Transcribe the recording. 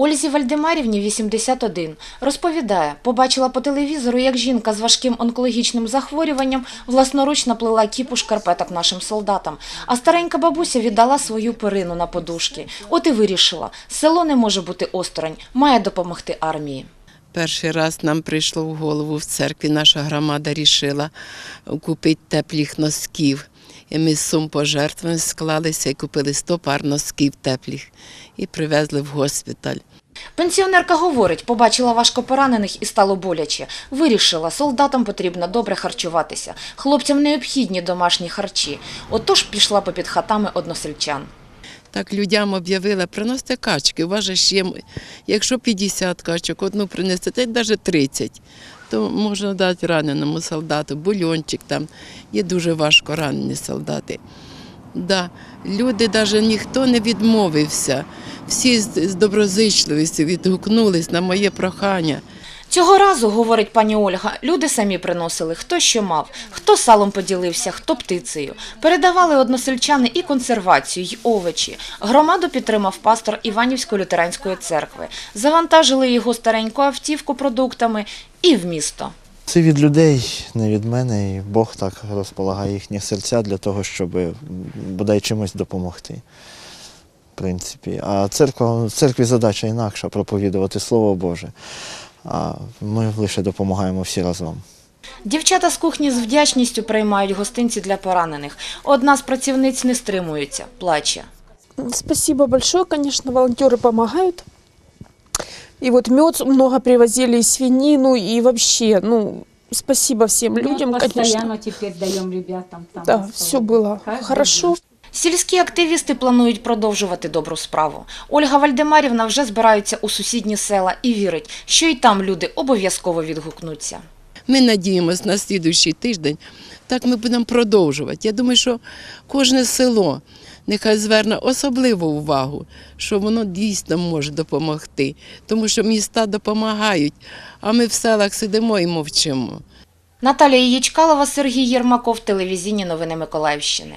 Ользі Вальдемарівні 81. Розповідає, побачила по телевізору, як жінка з важким онкологічним захворюванням власноруч наплела кіпу шкарпеток нашим солдатам. А старенька бабуся віддала свою перину на подушки. От і вирішила, село не може бути осторонь, має допомогти армії. Перший раз нам прийшло в голову в церкві, наша громада рішила купити теплих носків. І ми з сум пожертвами склалися і купили 100 пар носків теплих і привезли в госпіталь. Пенсіонерка говорить, побачила важко поранених і стало боляче. Вирішила, солдатам потрібно добре харчуватися. Хлопцям необхідні домашні харчі. Отож пішла попід хатами односельчан. Так людям об'явила, приносите качки, у ж якщо 50 качок, одну принесете, навіть 30, то можна дати раненому солдату, бульончик там, є дуже важко ранені солдати. Да, люди, навіть ніхто не відмовився, всі з доброзичливістю відгукнулись на моє прохання. Цього разу, говорить пані Ольга, люди самі приносили, хто що мав, хто салом поділився, хто птицею. Передавали односельчани і консервацію, й овочі. Громаду підтримав пастор Іванівської лютеранської церкви. Завантажили його стареньку автівку продуктами і в місто. Це від людей, не від мене, і Бог так розполагає їхні серця для того, щоб бодай чимось допомогти. В принципі. А церква, церкві задача інакша проповідувати Слово Боже А ми лише допомагаємо всі разом. Дівчата з кухні з вдячністю приймають гостинці для поранених. Одна з працівниць не стримується, плаче. Спасибо большое, конечно, волонтеры помогают. И вот мед много привозили, и свинину, и вообще, ну, спасибо всем Ну, людям, постоянно конечно. теперь даем ребятам там. Да, на стол. все было Каждый хорошо. Сільські активісти планують продовжувати добру справу. Ольга Вальдемарівна вже збирається у сусідні села і вірить, що і там люди обов'язково відгукнуться. Ми надіємося на слідуючий тиждень. Так ми будемо продовжувати. Я думаю, що кожне село нехай зверне особливу увагу, що воно дійсно може допомогти, тому що міста допомагають, а ми в селах сидимо і мовчимо. Наталія Ячкалова, Сергій Єрмаков, телевізійні новини Миколаївщини.